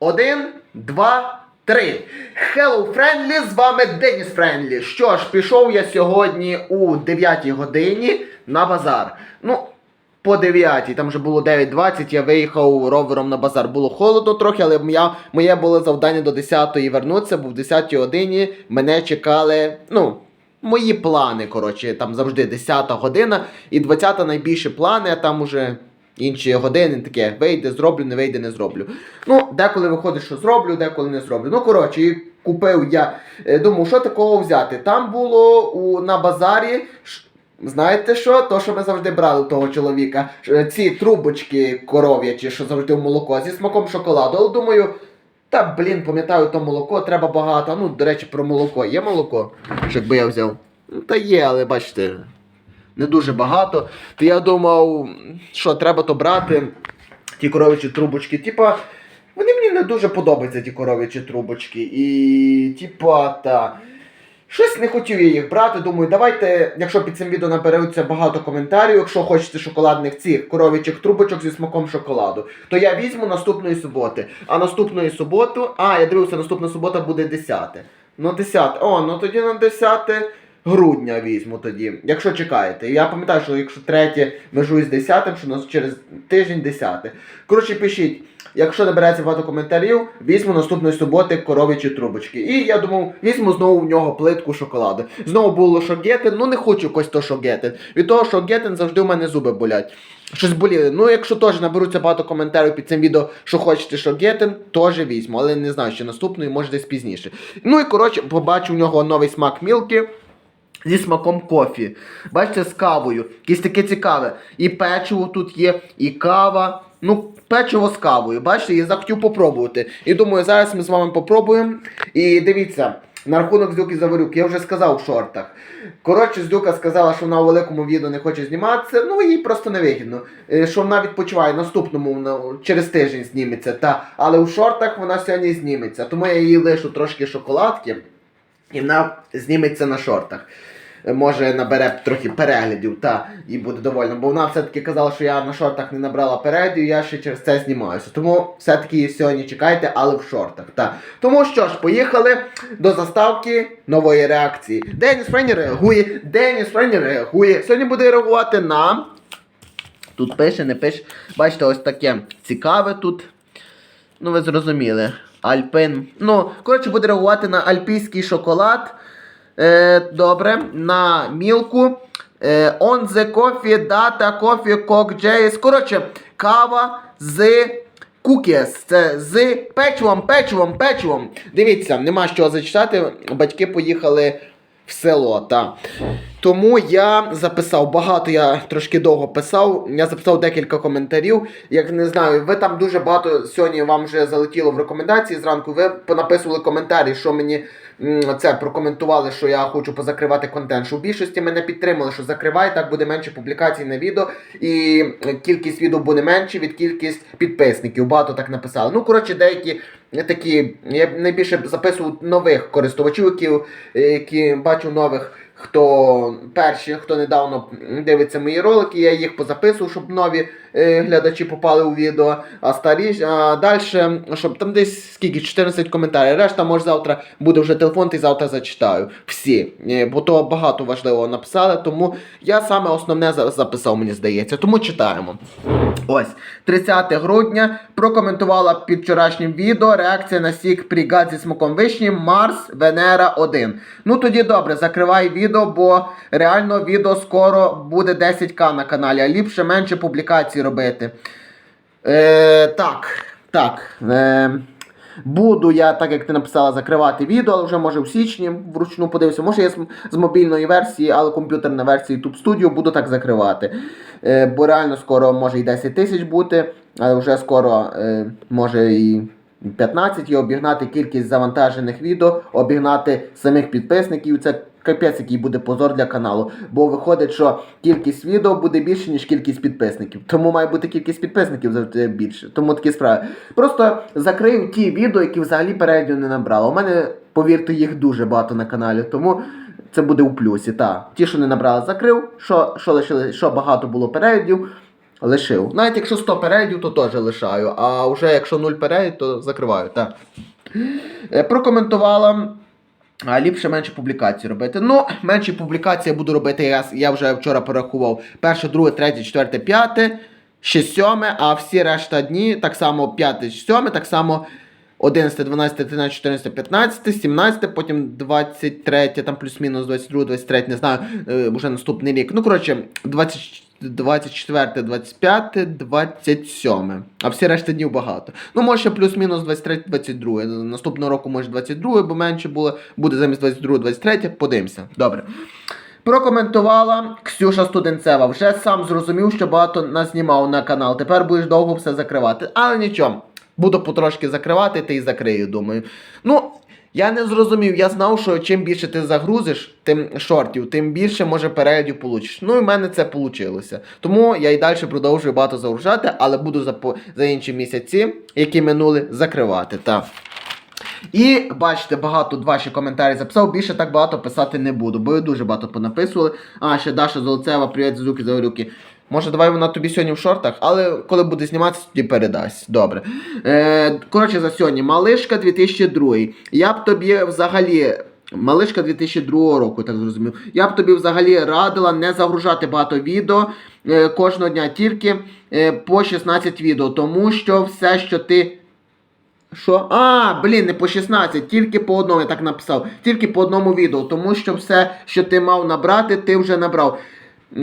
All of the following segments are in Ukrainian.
Один, два, три. Hello, Friendly, з вами Деніс Френдлі. Що ж, пішов я сьогодні у 9 годині на базар. Ну, по 9, там вже було 9.20, я виїхав ровером на базар. Було холодно трохи, але моя, моє було завдання до 10-ї вернутися, бо в 10 годині мене чекали, ну, мої плани, коротше, там завжди 10 година і 20 найбільші плани, а там уже інші години таке, вийде, зроблю, не вийде, не зроблю. Ну, деколи виходить, що зроблю, деколи не зроблю. Ну, коротше, і купив я, е, думав, що такого взяти. Там було у, на базарі. Знаєте що? То, що ми завжди брали того чоловіка. Ці трубочки коров'ячі, що завжди в молоко, зі смаком шоколаду. Але думаю, та блін, пам'ятаю, то молоко треба багато. Ну, до речі, про молоко. Є молоко? Щоб би я взяв. Та є, але бачите, не дуже багато. То я думав, що треба то брати, ті коров'ячі трубочки. Типа, вони мені не дуже подобаються, ті коров'ячі трубочки. І, типа, та. Щось не хотів я їх брати. Думаю, давайте, якщо під цим відео набереться багато коментарів, якщо хочете шоколадних цих коров'ячих трубочок зі смаком шоколаду, то я візьму наступної суботи. А наступної суботу, а, я дивився, наступна субота буде 10. Ну, 10. О, ну тоді на 10 грудня візьму тоді, якщо чекаєте. Я пам'ятаю, що якщо третє межує з 10, що у нас через тиждень 10. Коротше, пишіть. Якщо набереться багато коментарів, візьму наступної суботи коров'ячі трубочки. І я думав, візьму знову в нього плитку шоколаду. Знову було шогетин, ну не хочу якось то шогетин. Від того, що гетин завжди у мене зуби болять. Щось боліли. Ну, якщо теж наберуться багато коментарів під цим відео, що хочете шогетин, теж візьму. Але не знаю, що наступної, може десь пізніше. Ну і коротше, побачив в нього новий смак мілки. Зі смаком кофі. Бачите, з кавою. Якесь таке цікаве. І печиво тут є, і кава. Ну, печиво з кавою. Бачите, я захотів попробувати. І думаю, зараз ми з вами попробуємо. І дивіться, на рахунок Здюки Заварюк, я вже сказав в шортах. Коротше, Здюка сказала, що вона у великому відео не хоче зніматися, ну їй просто не вигідно. Е, Що вона відпочиває наступному через тиждень зніметься. Та, але у шортах вона сьогодні зніметься. Тому я їй лишу трошки шоколадки. І вона зніметься на шортах. Може набере трохи переглядів, та і буде довольна. Бо вона все-таки казала, що я на шортах не набрала переглядів, я ще через це знімаюся. Тому все-таки сьогодні чекайте, але в шортах. Та. Тому що ж, поїхали до заставки нової реакції. Деніс Френі реагує, Деніс Френі реагує. Сьогодні буде реагувати на. Тут пише, не пише. Бачите, ось таке цікаве тут. Ну, ви зрозуміли. Альпин. Ну, коротше, буде реагувати на альпійський шоколад. Е, добре. На мілку. Е, on the coffee, data, coffee, cock, jays. Коротше, кава з cookies. Це з печивом, печивом, печивом. Дивіться, нема що зачитати. Батьки поїхали в село. Та. Тому я записав багато, я трошки довго писав. Я записав декілька коментарів. Як не знаю, ви там дуже багато сьогодні вам вже залетіло в рекомендації зранку. Ви понаписували коментарі, що мені це прокоментували, що я хочу позакривати контент. Що в більшості мене підтримали, що закривай, так буде менше публікацій на відео, і кількість відео буде менше від кількість підписників. Багато так написали. Ну, коротше, деякі такі. Я найбільше записував нових користувачів, які, які бачу нових. Хто перші, хто недавно дивиться мої ролики, я їх позаписував, щоб нові е, глядачі попали у відео. А старі, а далі, щоб там десь скільки 14 коментарів. Решта може завтра буде вже телефон, і завтра зачитаю. Всі. Е, бо то багато важливого написали, тому я саме основне записав, мені здається. Тому читаємо. Ось, 30 грудня прокоментувала під вчорашнім відео реакція на сік пригад зі смаком вишні Марс Венера 1. Ну тоді добре, закривай відео, бо реально відео скоро буде 10к на каналі, а ліпше менше публікацій робити. Е, так, так. Е, буду я, так як ти написала, закривати відео, але вже може в січні вручну подивився. Може я з мобільної версії, але комп'ютерна версія YouTube Studio буду так закривати. Е, бо реально скоро може і 10 тисяч бути, але вже скоро е, може і 15 і обігнати кількість завантажених відео, обігнати самих підписників. Це капець, який буде позор для каналу. Бо виходить, що кількість відео буде більше, ніж кількість підписників. Тому має бути кількість підписників завжди більше. Тому такі справи. Просто закрию ті відео, які взагалі переглядів не набрали. У мене, повірте, їх дуже багато на каналі. Тому. Це буде у плюсі, та. Ті, що не набрали, закрив, що, що лишили, що багато було переглядів, лишив. Навіть якщо 100 переглядів, то теж лишаю. А вже якщо 0 переглядів, то закриваю. Так. Е, Прокоментувала. Ліпше менше публікацій робити. Ну, менше публікацій я буду робити, я, я вже вчора порахував. Перше, друге, третє, четверте, п'яте, ще сьоме, а всі решта дні, так само п'яте, сьоме, так само 11, 12, 13, 14, 15, 17, потім 23, там плюс-мінус 22, 23, не знаю, е, вже наступний рік. Ну, коротше, 20, 24, 25, 27. А всі решта днів багато. Ну, може плюс-мінус 23, 22. Наступного року може 22, бо менше було. Буде замість 22, 23. Подивимося. Добре. Прокоментувала Ксюша Студенцева. Вже сам зрозумів, що багато назнімав на канал. Тепер будеш довго все закривати. Але нічого. Буду потрошки закривати, ти і закрию, думаю. Ну, я не зрозумів, я знав, що чим більше ти загрузиш тим шортів, тим більше може переглядів получиш. Ну і в мене це вийшло. Тому я і далі продовжую багато загружати, але буду за, за інші місяці, які минули, закривати. Так. І бачите, багато ваші коментарі записав, більше так багато писати не буду, бо ви дуже багато понаписували. А, ще Даша Золоцева, привіт, Зуки Заорюки. Може, давай вона тобі сьогодні в шортах, але коли буде зніматися, тоді передасть. Добре. Е, коротше, за сьогодні. Малишка 2002. Я б тобі взагалі. Малишка 2002 року, так зрозумів. Я б тобі взагалі радила не загружати багато відео е, кожного дня, тільки е, по 16 відео, тому що все, що ти що? А, блін, не по 16, тільки по одному, я так написав. Тільки по одному відео, тому що все, що ти мав набрати, ти вже набрав.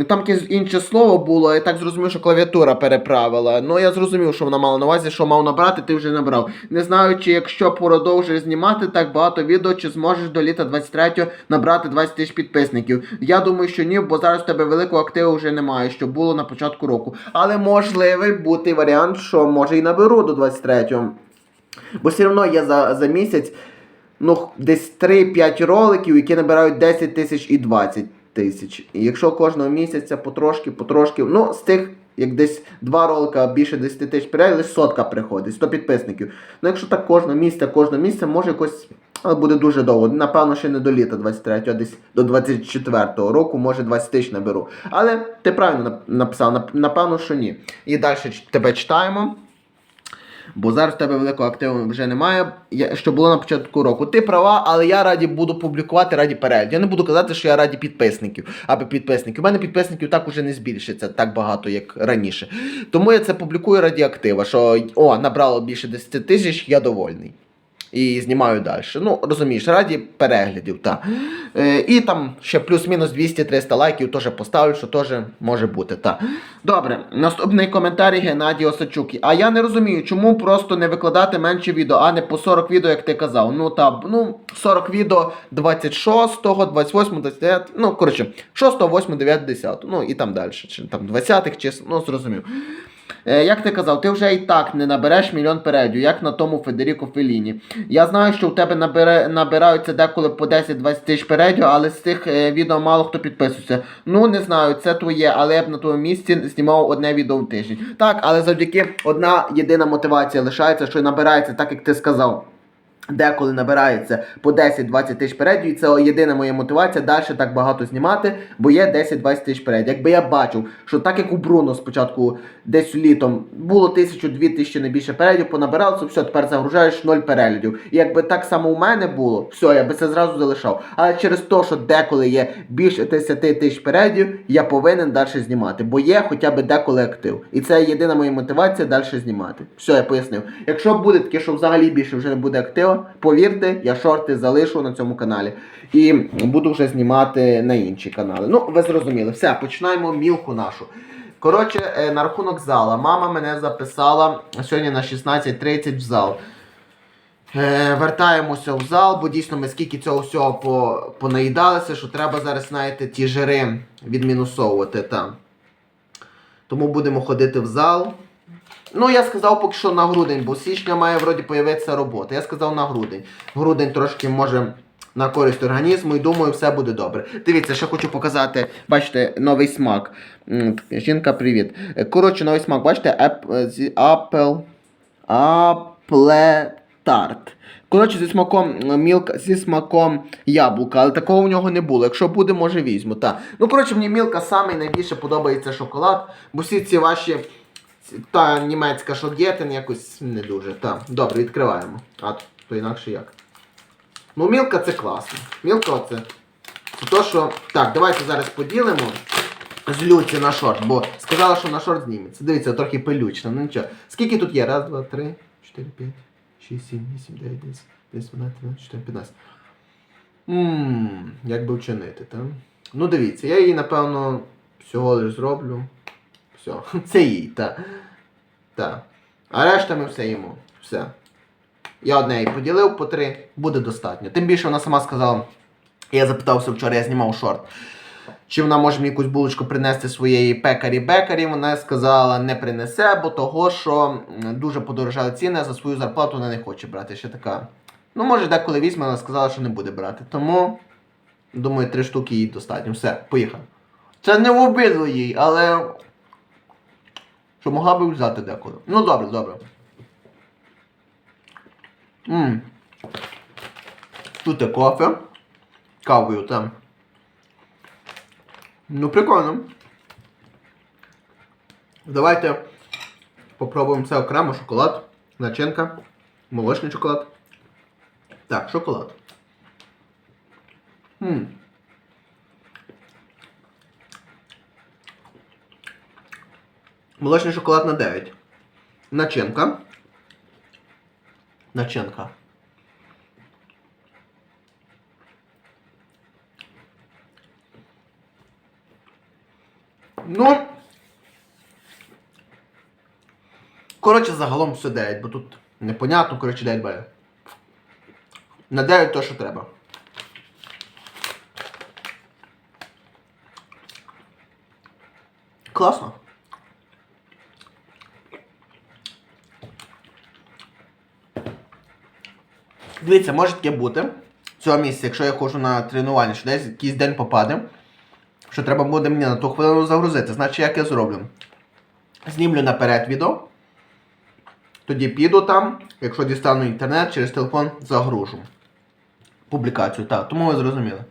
Там якесь інше слово було, я так зрозумів, що клавіатура переправила. Ну я зрозумів, що вона мала на увазі, що мав набрати, ти вже набрав. Не знаю, чи якщо продовжуєш знімати так багато відео, чи зможеш до літа 23-го набрати 20 тисяч підписників. Я думаю, що ні, бо зараз в тебе великого активу вже немає, що було на початку року. Але можливий бути варіант, що може і наберу до 23-го. Бо все одно є за, за місяць ну, десь 3-5 роликів, які набирають 10 тисяч і 20 тисяч. І якщо кожного місяця потрошки, потрошки, ну, з тих, як десь два ролика більше 10 тисяч переглядів, сотка приходить, 100 підписників. Ну, якщо так кожного місяця, кожного місяця, може якось. Але буде дуже довго. Напевно, ще не до літа 23-го, а десь до 24-го року, може 20 тисяч наберу. Але ти правильно написав, напевно, що ні. І далі тебе читаємо. Бо зараз в тебе великого активу вже немає, що було на початку року. Ти права, але я раді буду публікувати раді перегляд. Я не буду казати, що я раді підписників, аби підписників. У мене підписників так уже не збільшиться так багато, як раніше. Тому я це публікую раді актива, що о, набрало більше 10 тисяч, я довольний. І знімаю далі. Ну, розумієш, раді переглядів, так. Е, і там ще плюс-мінус 200-300 лайків теж поставлю, що теж може бути. так. Добре, наступний коментарій Геннадій Осачук. А я не розумію, чому просто не викладати менше відео, а не по 40 відео, як ти казав. Ну та ну 40 відео 26, 28, 29, ну коротше, 6, 8, 9, 10, ну і там далі. Чи там 20-х чисел, ну зрозумів. Е, як ти казав, ти вже і так не набереш мільйон передю, як на тому Федеріко Феліні. Я знаю, що у тебе набира... набираються деколи по 10-20 тисяч передю, але з цих е, відео мало хто підписується. Ну не знаю, це твоє, але я б на твоєму місці знімав одне відео в тиждень. Так, але завдяки одна єдина мотивація лишається, що набирається, так як ти сказав. Деколи набирається по 10-20 тисяч передів, і це єдина моя мотивація далі так багато знімати, бо є 10-20 тисяч передів. Якби я бачив, що так як у Бруно спочатку десь літом було тисячу-дві тисячі не більше передів, понабирав, це все, тепер загружаєш 0 переглядів. І якби так само у мене було, все, я би це зразу залишав. Але через те, що деколи є більше 10 тисяч передів, я повинен далі знімати, бо є хоча б деколи актив. І це єдина моя мотивація далі знімати. Все, я пояснив. Якщо буде таке, що взагалі більше вже не буде повірте, я шорти залишу на цьому каналі. І буду вже знімати на інші канали. Ну, ви зрозуміли. Все, починаємо мілку нашу. Коротше, е, на рахунок зала. Мама мене записала сьогодні на 16.30 в зал. Е, вертаємося в зал, бо дійсно ми скільки цього всього по, понаїдалися, що треба зараз, знаєте, ті жири відмінусовувати. Та. Тому будемо ходити в зал. Ну, я сказав поки що на грудень, бо січня має вроді появитися робота. Я сказав на грудень. Грудень трошки може на користь організму і думаю, все буде добре. Дивіться, ще хочу показати, бачите, новий смак. Жінка, привіт. Коротше, новий смак, бачите, Apple. Apple тарт. Коротше, зі смаком мілка, зі смаком яблука, але такого в нього не було. Якщо буде, може візьму. Та. Ну, коротше, мені мілка саме найбільше подобається шоколад, бо всі ці ваші. Та німецька шогетен якось не дуже. Та, добре, відкриваємо. А то інакше як. Ну, мілка це класно. Мілка оце. Це то, що. Так, давайте зараз поділимо. Злються на шорт, бо сказала, що на шорт зніметься. Дивіться, трохи пилючно, ну нічого. Скільки тут є? Раз, два, три, чотири, п'ять, шість, сім, вісім, дев'ять, десять, десять, дванадцять, тринадцять, чотирнадцять, п'ятнадцять. Ммм, як би вчинити, так? Ну дивіться, я її, напевно, всього лиш зроблю. Все, це їй, так. Так. А решта ми все їмо. Все. Я одне їй поділив по три, буде достатньо. Тим більше вона сама сказала, я запитався вчора, я знімав шорт. Чи вона може мені якусь булочку принести своєї пекарі-бекарі? Вона сказала, не принесе, бо того, що дуже подорожали ціни, за свою зарплату вона не хоче брати. Ще така. Ну, може, деколи візьме, вона сказала, що не буде брати. Тому, думаю, три штуки їй достатньо. Все, поїхав. Це не в обиду їй, але. Що могла би взяти деколи. Ну, добре, добре. Ммм. Тут є кофе. Кавою там. Ну, прикольно. Давайте попробуємо це окремо шоколад, начинка, молочний шоколад. Так, шоколад. М. Молочний шоколад на 9. Начинка. Начинка. Ну. Коротше, загалом все 9, бо тут непонятно, коротше, 9 балів. На 9 то, що треба. Класно. Дивіться, може таке бути цього місяця, якщо я ходжу на тренування, що десь якийсь день попаде, що треба буде мені на ту хвилину загрузити. Значить, як я зроблю? Знімлю наперед відео. Тоді піду там, якщо дістану інтернет, через телефон загружу. Публікацію, так. Тому ви зрозуміли.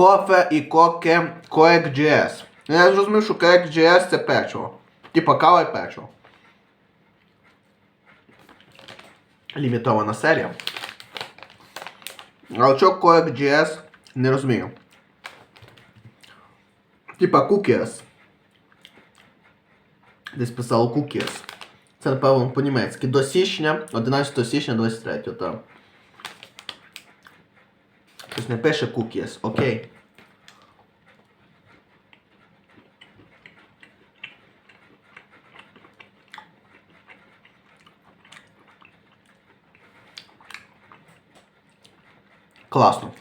Кофе і коке CoeckGS. Ну, Я зрозумів, що CoeckGS це печиво. Типа кава і печиво. Лімітована серія. А що CoeckGS не розумію. Типа cookies. Десь писало cookies. Це, напевно, по-німецьки. До січня, 11 січня 23, так. Щось не пише cookies, окей. Класно.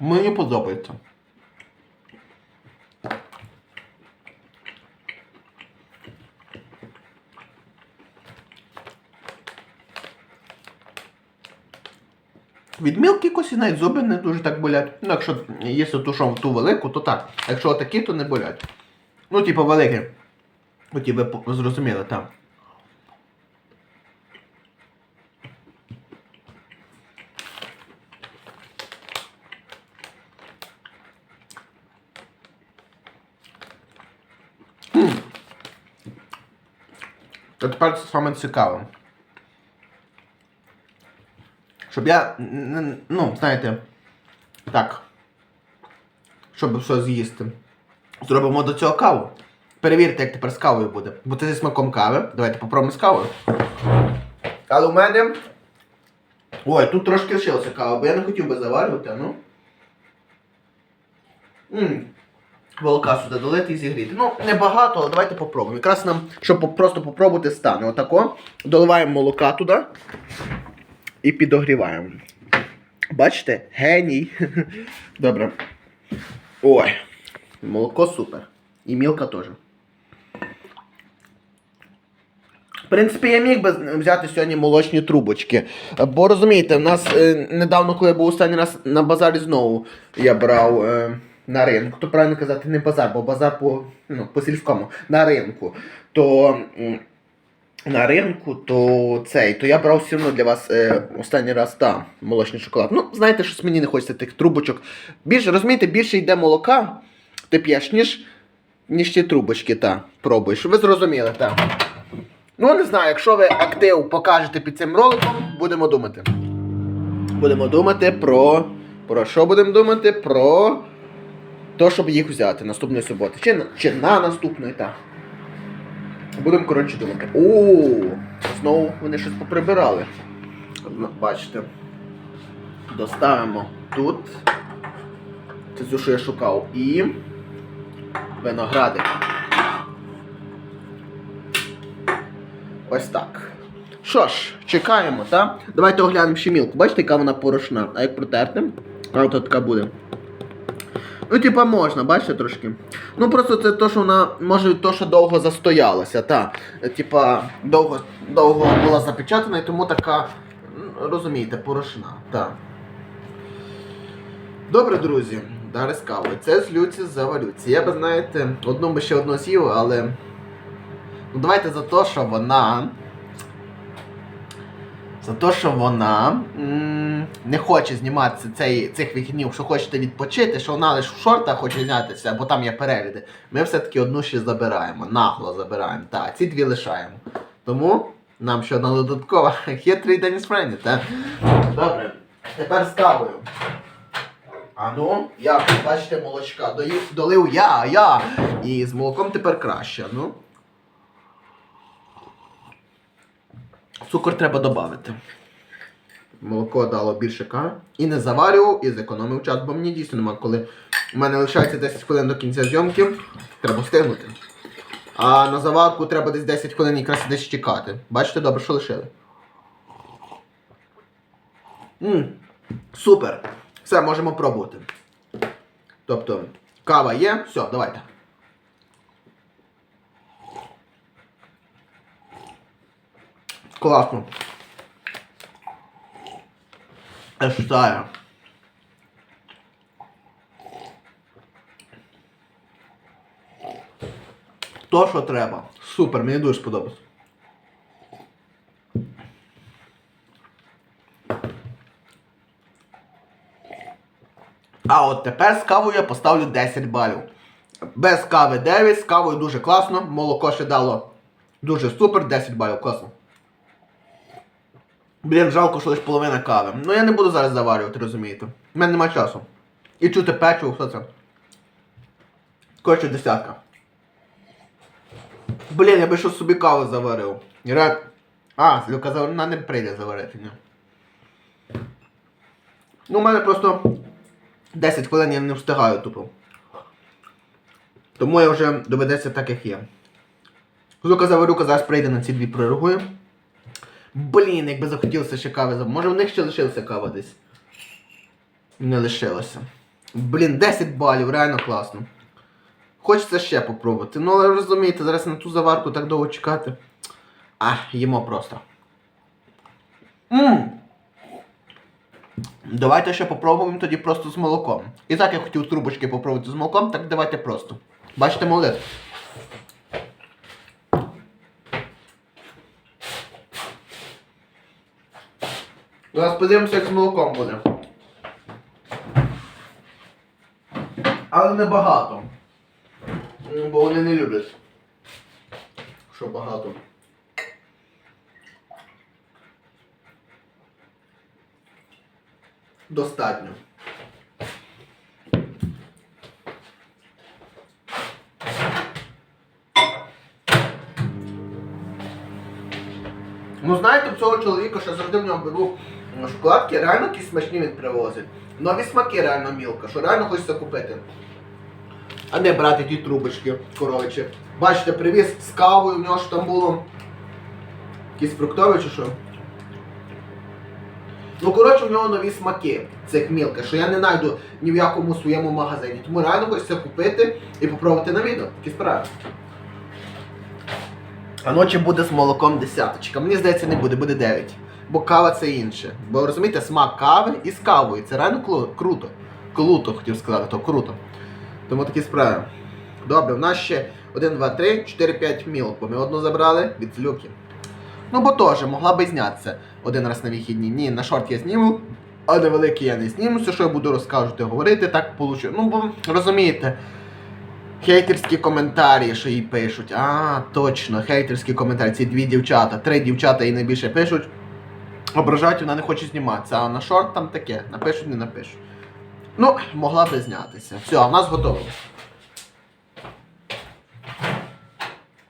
Мені подобається. Від мілки якось і навіть зуби не дуже так болять. Ну, якщо їсти ту, ту велику, то так. А якщо такі, то не болять. Ну, типу, великі. Ну, ті ви зрозуміли, так. М. А тепер це саме цікаве. Щоб я, ну, знаєте, так. Щоб все з'їсти. Зробимо до цього каву. Перевірте, як тепер з кавою буде. Бо це зі смаком кави. Давайте попробуємо з кавою. Але у мене. Ой, тут трошки лишилося кава, бо я не хотів би заварювати, ну. Ммм. Волока сюди долити і зігріти. Ну, небагато, але давайте попробуємо. Якраз нам, щоб просто попробувати стане. Отако. Доливаємо молока туди і підогріваємо. Бачите? Геній. Добре. Ой. Молоко супер. І мілка теж. В принципі, я міг би взяти сьогодні молочні трубочки. Бо розумієте, в нас е, недавно, коли я був останній раз на базарі знову, я брав е, на ринку. То правильно казати, не базар, бо базар по, ну, по сільському, на ринку. То на ринку, то цей, то я брав все одно для вас е, останній раз та, молочний шоколад. Ну, знаєте, щось мені не хочеться тих трубочок. Більше, розумієте, більше йде молока, ти п'єш, ніж, ніж ті трубочки, та, пробуєш. Ви зрозуміли, так. Ну, не знаю, якщо ви актив покажете під цим роликом, будемо думати. Будемо думати про. Про що будемо думати? Про те, щоб їх взяти наступної суботи. Чи, чи на наступної, так. Будемо, коротше, думати. О, знову вони щось поприбирали. Ну, Бачите. Доставимо тут. Це те, що я шукав. І. Виноградик. Ось так. Що ж, чекаємо, так? Давайте оглянемо ще мілку. Бачите, яка вона порошна. А як протерти? А от така буде. Ну, типа, можна, бачите трошки. Ну просто це то, що вона може то, що довго застоялася, та. Типа, довго, довго була запечатана і тому така, розумієте, порошна. Та. Добре, друзі, далі з кавою. Це з люці заварюці. Я би, знаєте, одну би ще одну з'їв, але. Ну давайте за те, що вона. За те, що вона не хоче зніматися цей, цих вихіднів, що хочете відпочити, що вона лише в шортах хоче знятися, бо там є перегляди. Ми все-таки одну ще забираємо, нагло забираємо. Так, ці дві лишаємо. Тому нам ще одна додаткова хитрий Деніс Френді, так? Добре, тепер з. А ну, як бачите, молочка долив я, я. І з молоком тепер краще. Ну. Цукор треба додати. Молоко дало більше кави. І не заварював, і зекономив час, бо мені дійсно нема коли. У мене лишається 10 хвилин до кінця зйомки. Треба встигнути. А на заварку треба десь 10 хвилин якраз десь чекати. Бачите, добре, що лишили. Мм, супер. Все, можемо пробувати. Тобто, кава є, все, давайте. Класно. Естаю. То, що треба. Супер, мені дуже сподобалось. А от тепер з кавою я поставлю 10 балів. Без кави 9, з кавою дуже класно. Молоко ще дало дуже супер, 10 балів, класно. Блін, жалко, що лише половина кави. Ну я не буду зараз заварювати, розумієте. У мене немає часу. І чути печиво, що це. Коротше, десятка. Блін, я би щось собі каву заварив. Ре... А, Люка вона не прийде заварити, ні. Ну, у мене просто 10 хвилин я не встигаю тупо. Тому я вже доведеться так, як є. Люка заварюка зараз прийде на ці дві пророгує. Блін, якби захотілося ще кави. Може в них ще лишилася кава десь? Не лишилося. Блін, 10 балів, реально класно. Хочеться ще попробувати. Ну, але розумієте, зараз на ту заварку так довго чекати. А, їмо просто. Ммм. Давайте ще попробуємо тоді просто з молоком. І так я хотів трубочки попробувати з молоком, так давайте просто. Бачите, молодець. Зараз подивимося, як з молоком буде. Але не багато. Бо вони не люблять. Що багато. Достатньо. Ну знаєте, цього чоловіка, що завжди в нього беру шоколадки, реально якісь смачні він привозить. Нові смаки реально мілка, що реально хочеться купити. А не брати ті трубочки, коротше. Бачите, привіз з кавою, в нього ж там було. Якісь фруктові чи що. Ну, коротше, в нього нові смаки цих мілка, що я не знайду ні в якому своєму магазині. Тому реально хочеться купити і попробувати на відео. Такі справи. А ночі буде з молоком десяточка. Мені здається, не буде, буде 9. Бо кава це інше. Бо розумієте, смак кави і з кавою. Це реально клу- круто. Круто, хотів сказати, то круто. Тому такі справи. Добре, в нас ще 1, 2, 3, 4, 5 мілок, бо ми одну забрали від злюки. Ну, бо теж могла би знятися один раз на вихідні. Ні, на шорт я зніму, а на великий я не зніму. Все, що я буду розказувати, говорити, так получу. Ну, бо розумієте. Хейтерські коментарі, що їй пишуть. А, точно, хейтерські коментарі. Ці дві дівчата, три дівчата і найбільше пишуть. Ображають, вона не хоче зніматися, а на шорт там таке. Напишуть, не напишуть. Ну, могла би знятися. Все, а в нас готово.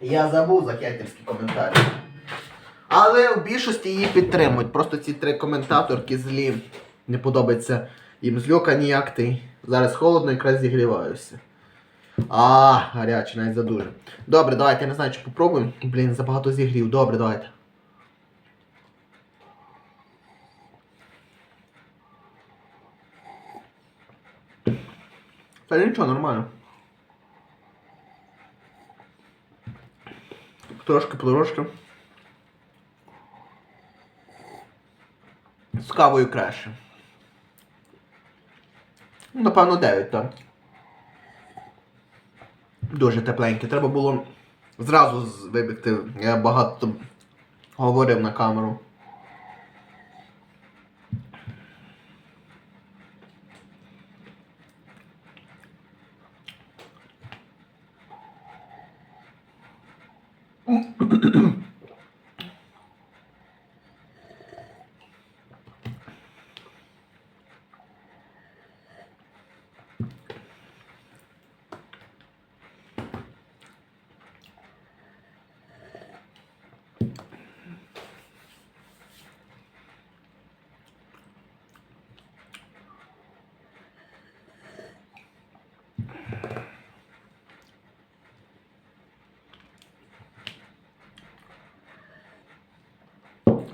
Я забув за хейтерські коментарі. Але в більшості її підтримують. Просто ці три коментаторки злі. Не подобається їм зльока ніяк ти. Зараз холодно, якраз зігріваюся. А, гаряче, навіть задуже. Добре, давайте, я не знаю, чи попробуємо. Блін, забагато зігрів. Добре, давайте. Та нічого, нормально. Трошки, потрошки. З кавою краще. Ну, Напевно, 9, так. Дуже тепленьке. Треба було зразу вибігти. Я багато говорив на камеру.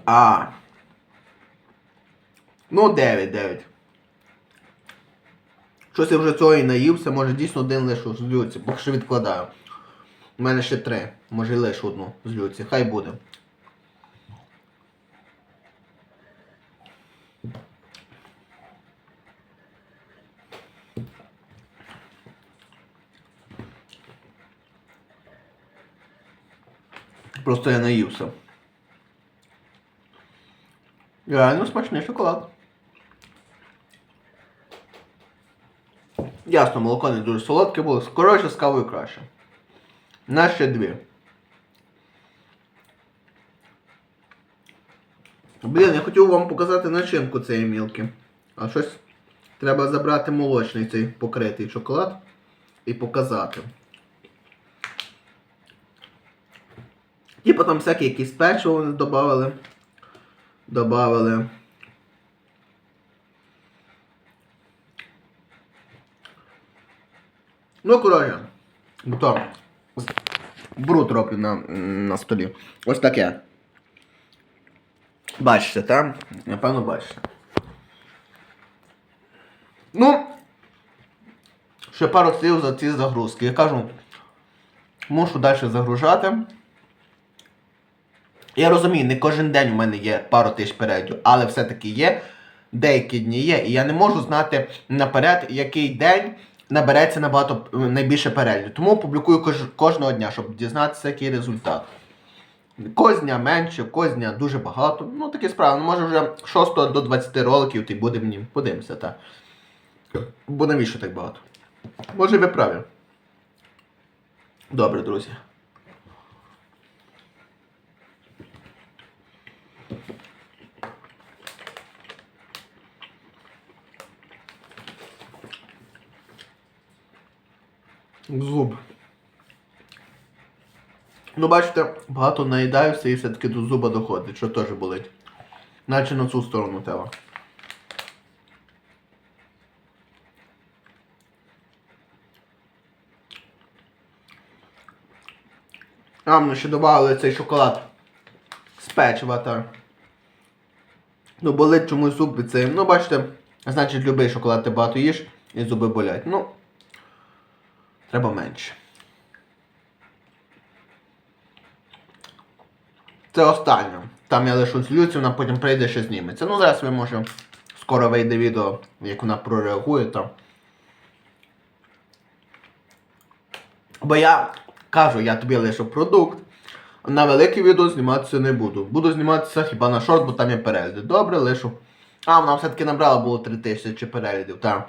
А. Ну, 9, 9. Щось я вже цього і наївся, може дійсно один лише з люці, поки що відкладаю. У мене ще три, може лише одну з люці. Хай буде. Просто я наївся. Реально смачний шоколад. Ясно, молоко не дуже солодке було. Коротше, з кавою краще. У нас ще дві. Блін, я хотів вам показати начинку цієї мілки. А щось треба забрати молочний цей покритий шоколад і показати. Типа там всякі якісь печиво вони додавали. Добавили. Ну, коротше, то бруд роблю на, на столі. Ось таке. Бачите, так? Напевно, бачите. Ну, ще пару слів за ці загрузки. Я кажу, мушу далі загружати. Я розумію, не кожен день у мене є пару тисяч переглядів, але все-таки є. Деякі дні є. І я не можу знати наперед, який день набереться набагато е, найбільше переглядів. Тому публікую кож- кожного дня, щоб дізнатися, який результат. Дня менше, дня дуже багато. Ну такі справи. Ну може вже 6 до 20 роликів ти буде мені. Подивимося, так. Бо навіщо так багато? Може ви праві. Добре, друзі. Зуб. Ну, бачите, багато наїдаюся і все-таки до зуба доходить, що теж болить. Наче на цю сторону треба. А, ми ще додали цей шоколад з печива та. Ну, болить чомусь зуб цей. Ну, бачите, значить, любий шоколад ти багато їш і зуби болять. Ну, треба менше. Це останнє. Там я лишу з Люці, вона потім прийде ще зніметься. Ну зараз ви може скоро вийде відео, як вона прореагує там. Бо я кажу, я тобі лишу продукт. На велике відео зніматися не буду. Буду зніматися хіба на шорт, бо там є перегляди. Добре, лишу. А, вона все-таки набрала було 3000 переглядів, так.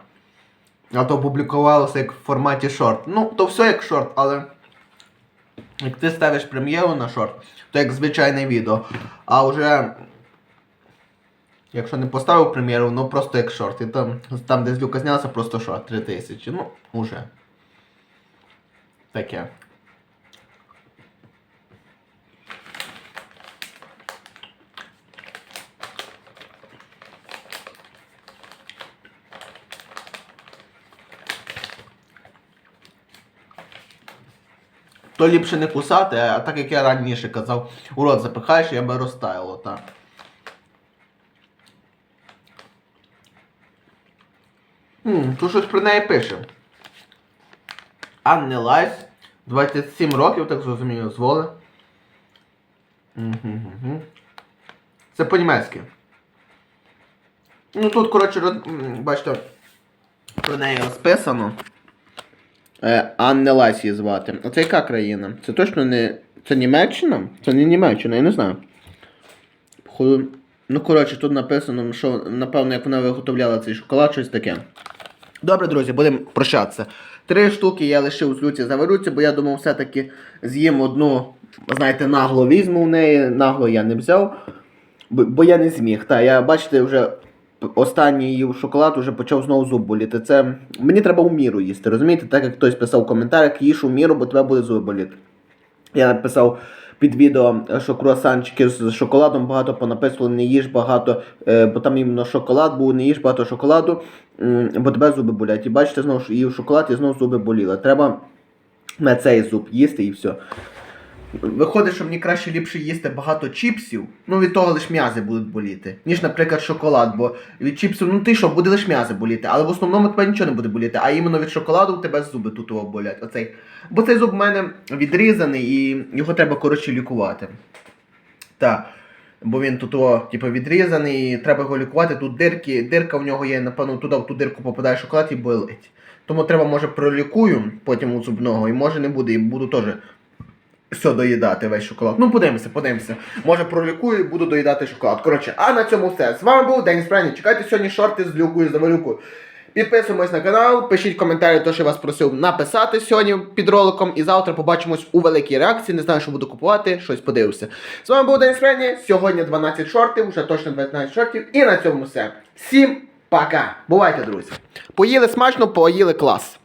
А то публікувалося як в форматі шорт. Ну, то все як шорт, але. Як ти ставиш прем'єру на шорт, то як звичайне відео. А вже. Якщо не поставив прем'єру, ну просто як шорт. І там, там де з Люка знялся, просто шорт 3000. Ну, уже. Таке. То ліпше не кусати, а так як я раніше казав, у рот запихаєш, я би розтаяло, так. Хм, тут щось про неї пише. Анне Лайс, 27 років, так зрозумію, зволи. Це по-німецьки. Ну тут, коротше, бачите, про неї розписано. Е, Анне Лайс її звати. А це яка країна? Це точно не. Це Німеччина? Це не Німеччина, я не знаю. Походу. Ну, коротше, тут написано, що напевно, як вона виготовляла цей шоколад, щось таке. Добре, друзі, будемо прощатися. Три штуки я лишив з люці заверуться, бо я думав, все-таки з'їм одну, знаєте, нагло візьму в неї, нагло я не взяв, бо я не зміг. Та, я, бачите, вже останній шоколад вже почав знову зуб боліти. Це мені треба у міру їсти, розумієте? Так як хтось писав в коментарях, їж у міру, бо тебе буде зуб боліти. Я написав під відео, що круасанчики з шоколадом багато понаписували, не їж багато, е, бо там іменно шоколад був, не їж багато шоколаду, бо тебе зуби болять. І бачите, знову ж їв шоколад і знову зуби боліли. Треба на цей зуб їсти і все. Виходить, що мені краще ліпше їсти багато чіпсів, ну від того лише м'язи будуть боліти, ніж, наприклад, шоколад, бо від чіпсів, ну ти що, буде лише м'язи боліти, але в основному тебе нічого не буде боліти, а іменно від шоколаду у тебе зуби тут болять. Оцей. Бо цей зуб в мене відрізаний і його треба коротше лікувати. Так. Бо він тут типу, відрізаний, і треба його лікувати. Тут дирки, дирка в нього є, напевно, туди в ту дирку попадає шоколад і болить. Тому треба, може, пролікую потім у зубного, і може не буде, і буду теж все доїдати весь шоколад. Ну, подивимося, подивимося. Може пролікую і буду доїдати шоколад. Коротше, а на цьому все. З вами був День Френі. Чекайте сьогодні шорти з люкою за валюкою. Підписуємось на канал, пишіть коментарі, то що я вас просив написати сьогодні під роликом. І завтра побачимось у великій реакції. Не знаю, що буду купувати, щось подивлюся. З вами був День Френі. Сьогодні 12 шортів, вже точно 12 шортів. І на цьому все. Всім пока. Бувайте, друзі. Поїли смачно, поїли клас.